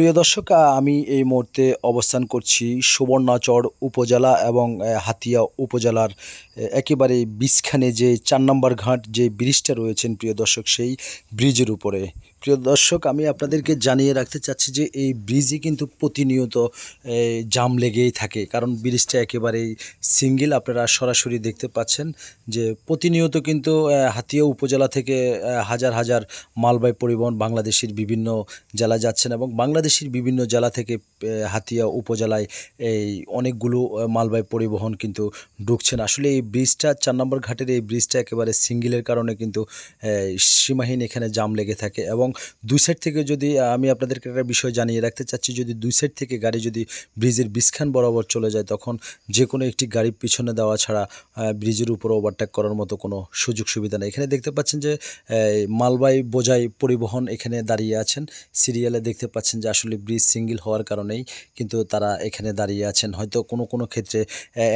প্রিয় দর্শক আমি এই মুহূর্তে অবস্থান করছি সুবর্ণচর উপজেলা এবং হাতিয়া উপজেলার একেবারে বিছখানে যে চার নম্বর ঘাট যে ব্রিজটা রয়েছেন প্রিয় দর্শক, সেই ব্রিজের উপরে। প্রিয় দর্শক, আমি আপনাদেরকে জানিয়ে রাখতে চাচ্ছি যে এই ব্রিজই কিন্তু প্রতিনিয়ত জাম লেগেই থাকে। কারণ ব্রিজটা একেবারেই সিঙ্গেল, আপনারা সরাসরি দেখতে পাচ্ছেন যে প্রতিনিয়ত কিন্তু হাতিয়া উপজেলা থেকে হাজার হাজার মালবাহী পরিবহন বাংলাদেশের বিভিন্ন জেলা যাচ্ছেন এবং বাংলাদেশের বিভিন্ন জেলা থেকে হাতিয়া উপজেলায় এই অনেকগুলো মালবাহী পরিবহন কিন্তু ঢুকছেন আসলে এই ব্রিজটা, চার নম্বর ঘাটের এই ব্রিজটা একেবারে সিঙ্গেলের কারণে কিন্তু সীমাহীন এখানে জাম লেগে থাকে। এবং দুই সাইড থেকে যদি আমি আপনাদেরকে একটা বিষয় জানিয়ে রাখতে চাচ্ছি, যদি দুই সাইড থেকে গাড়ি যদি ব্রিজের বিছখান বরাবর চলে যায়, তখন যে কোনো একটি গাড়ি পিছনে দেওয়া ছাড়া ব্রিজের উপর ওভারটেক করার মতো কোনো সুযোগ সুবিধা নেই। এখানে দেখতে পাচ্ছেন যে মালবাহী বোঝাই পরিবহন এখানে দাঁড়িয়ে আছেন। সিরিয়ালে দেখতে পাচ্ছেন যে আসলে ব্রিজ সিঙ্গেল হওয়ার কারণেই কিন্তু তারা এখানে দাঁড়িয়ে আছেন। হয়তো কোনো কোনো ক্ষেত্রে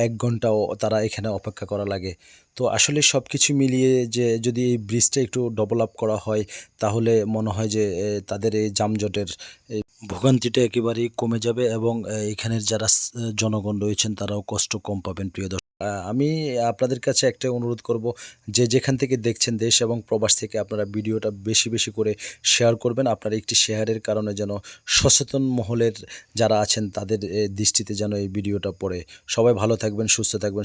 এক ঘন্টাও তারা এখানে অপেক্ষা করা লাগে। তো আসলে সব কিছু মিলিয়ে যে, যদি এই ব্রিজটা একটু ডেভেলপ করা হয়, তাহলে মনে হয় যে তাদের এই যানজটের ভোগান্তিটা একেবারেই কমে যাবে এবং এখানের যারা জনগণ রয়েছেন, তারাও কষ্ট কম পাবেন, প্রিয় আমি আপনাদের কাছে একটা অনুরোধ করব যে যেখান থেকে দেখছেন দেশ এবং প্রবাস থেকে আপনারা ভিডিওটা বেশি বেশি করে শেয়ার করবেন। আপনার একটি শেয়ারের কারণে যেন সচেতন মহলের যারা আছেন, তাদের দৃষ্টিতে যেন এই ভিডিওটা পড়ে। সবাই ভালো থাকবেন, সুস্থ থাকবেন